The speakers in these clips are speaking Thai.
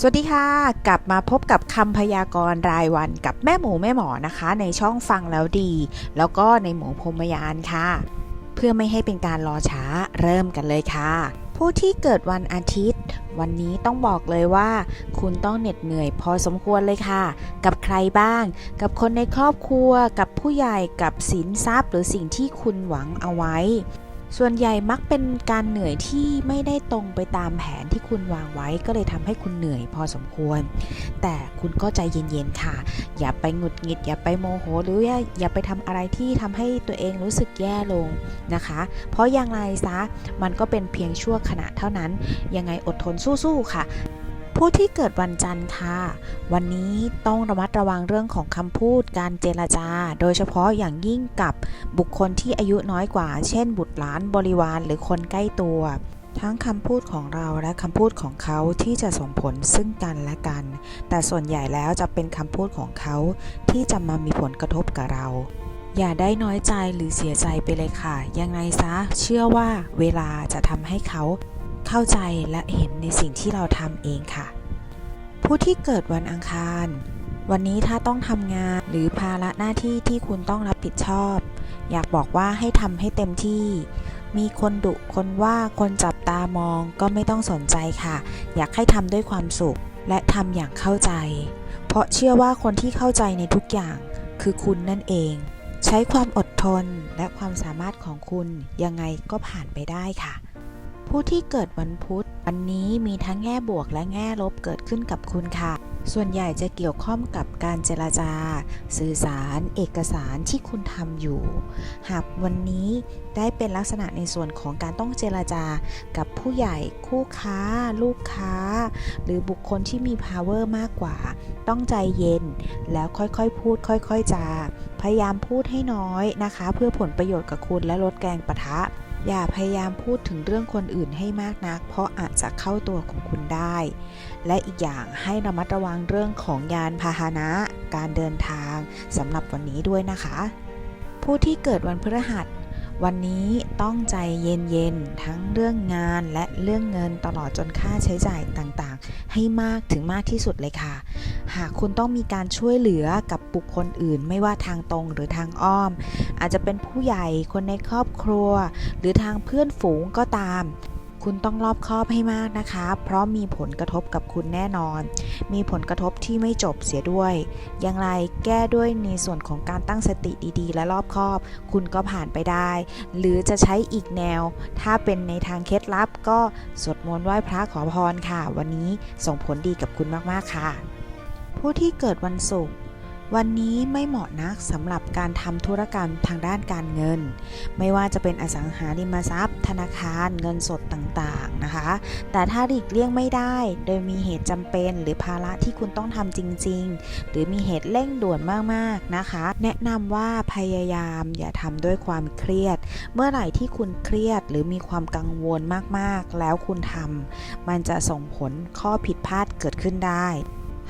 สวัสดีค่ะ กลับมาพบกับคำพยากรณ์รายวันกับแม่หมูแม่หมอนะคะ ในช่องฟังแล้วดี แล้วก็ในหมูพรมยานค่ะ เพื่อไม่ให้เป็นการรอช้าเริ่มกันเลยค่ะ ผู้ที่เกิดวันอาทิตย์ วันนี้ต้องบอกเลยว่า คุณต้องเหน็ดเหนื่อยพอสมควรเลยค่ะ กับใครบ้าง กับคนในครอบครัว กับผู้ใหญ่กับสินทรัพย์ หรือสิ่งที่คุณหวังเอาไว้ ส่วนใหญ่มักเป็นการเหนื่อยที่ไม่ได้ตรงไปตามแผนที่คุณวางไว้ก็เลยทำให้คุณเหนื่อยพอสมควร แต่คุณก็ใจเย็นๆค่ะ อย่าไปหงุดหงิด อย่าไปโมโห หรืออย่าอย่าไปทำอะไรที่ทำให้ตัวเองรู้สึกแย่ลงนะคะ เพราะอย่างไรซะมันก็เป็นเพียงชั่วขณะเท่านั้น ยังไงอดทนสู้ๆค่ะ ผู้ที่เกิดวันจันทร์ค่ะ วันนี้ต้องระมัดระวังเรื่องของคำพูดการเจรจา โดยเฉพาะอย่างยิ่งกับบุคคลที่อายุน้อยกว่า เช่น บุตรหลานบริวารหรือคนใกล้ตัว ทั้งคำพูดของเราและคำพูดของเขาที่จะส่งผลซึ่งกันและกัน แต่ส่วนใหญ่แล้วจะเป็นคำพูดของเขาที่จะมามีผลกระทบกับเราอย่าได้น้อยใจหรือเสียใจไปเลยค่ะ ยังไงซะ เชื่อว่าเวลาจะทำให้เขา เข้าใจและเห็นในสิ่งที่เราทำเองค่ะ ผู้ที่เกิดวันอังคาร วันนี้ถ้าต้องทำงานหรือภาระหน้าที่ที่คุณต้องรับผิดชอบ อยากบอกว่าให้ทำให้เต็มที่ มีคนดุคนว่าคนจับตามองก็ไม่ต้องสนใจค่ะ อยากให้ทำด้วยความสุขและทำอย่างเข้าใจ เพราะเชื่อว่าคนที่เข้าใจในทุกอย่างคือคุณนั่นเอง ใช้ความอดทนและความสามารถของคุณยังไงก็ผ่านไปได้ค่ะ ผู้ที่เกิดวันพุธ วันนี้มีทั้งแง่บวกและแง่ลบเกิดขึ้นกับคุณค่ะ ส่วนใหญ่จะเกี่ยวข้องกับการเจรจา สื่อสาร เอกสารที่คุณทำอยู่ หากวันนี้ได้เป็นลักษณะในส่วนของการต้องเจรจากับผู้ใหญ่คู่ค้า ลูกค้า หรือบุคคลที่มี power มากกว่า ต้องใจเย็น แล้วค่อยๆ พูด ค่อย ๆ จา พยายามพูดให้น้อยนะคะ เพื่อผลประโยชน์กับคุณและลดแรงปะทะ อย่าพยายามพูดถึงเรื่องคนอื่นให้มากนัก เพราะอาจจะเข้าตัวของคุณได้ และอีกอย่างให้ระมัดระวังเรื่องของยานพาหนะ การเดินทางสำหรับวันนี้ด้วยนะคะ ผู้ที่เกิดวันพฤหัสวันนี้ต้องใจเย็นๆ ทั้งเรื่องงานและเรื่องเงินตลอดจนค่าใช้จ่ายต่างๆ ให้มากถึงมากที่สุดเลยค่ะ หากคุณต้องมีการช่วยเหลือกับบุคคลอื่น ไม่ว่าทางตรงหรือทางอ้อม อาจจะเป็นผู้ใหญ่คนในครอบครัว หรือทางเพื่อนฝูงก็ตามคุณต้องรอบคอบให้มากนะคะ เพราะมีผลกระทบกับคุณแน่นอน มีผลกระทบที่ไม่จบเสียด้วย อย่างไรแก้ด้วยในส่วนของการตั้งสติดีๆ และรอบคอบ คุณก็ผ่านไปได้ หรือจะใช้อีกแนว ถ้าเป็นในทางเคล็ดลับก็สวดมนต์ไหว้พระขอพรค่ะ วันนี้ส่งผลดีกับคุณมากๆค่ะ ผู้ที่เกิดวันศุกร์วันนี้ไม่เหมาะนักสำหรับการทำธุรกรรมทางด้านการเงิน ไม่ว่าจะเป็นอสังหาริมทรัพย์ ธนาคาร เงินสดต่างๆนะคะ แต่ถ้าหลีกเลี่ยงไม่ได้ โดยมีเหตุจำเป็นหรือภาระที่คุณต้องทำจริง ๆ หรือมีเหตุเร่งด่วนมากๆนะคะ แนะนำว่าพยายามอย่าทำด้วยความเครียด เมื่อไหร่ที่คุณเครียดหรือมีความกังวลมากๆ แล้วคุณทำมันจะส่งผลข้อผิดพลาดเกิดขึ้นได้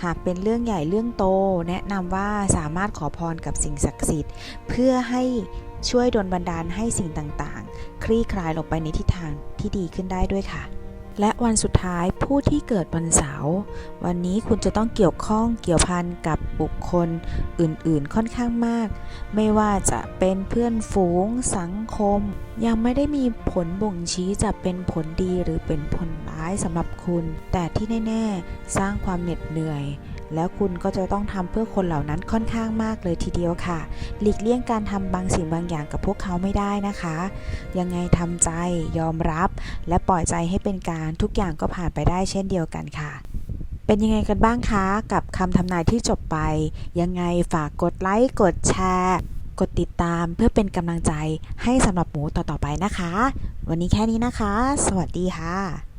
หากเป็นเรื่องใหญ่เรื่องโต แนะนำว่าสามารถขอพรกับสิ่งศักดิ์สิทธิ์ เพื่อให้ช่วยดลบันดาลให้สิ่งต่างๆ คลี่คลายลงไปในทิศทางที่ดีขึ้นได้ด้วยค่ะ และวันสุดท้าย ผู้ที่เกิดวันเสาร์วันนี้คุณจะต้องเกี่ยวข้องเกี่ยวพันกับบุคคลอื่นๆค่อนข้างมาก ไม่ว่าจะเป็นเพื่อนฝูงสังคม ยังไม่ได้มีผลบ่งชี้จะเป็นผลดีหรือเป็นผลร้ายสำหรับคุณ แต่ที่แน่ ๆ สร้างความเหน็ดเหนื่อย แล้วคุณก็จะต้องทำเพื่อคนเหล่านั้นค่อนข้างมากเลยทีเดียวค่ะ หลีกเลี่ยงการทำบางสิ่งบางอย่างกับพวกเขาไม่ได้นะคะ ยังไงทำใจยอมรับ และปล่อยใจให้เป็นการทุกอย่างก็ผ่านไปได้เช่นเดียวกันค่ะเป็นยังไงกันบ้างคะกับคำทำนายที่จบไป ยังไงฝากกดไลค์ กดแชร์ กดติดตามเพื่อเป็นกำลังใจให้สำหรับหมูต่อๆไปนะคะ วันนี้แค่นี้นะคะ สวัสดีค่ะ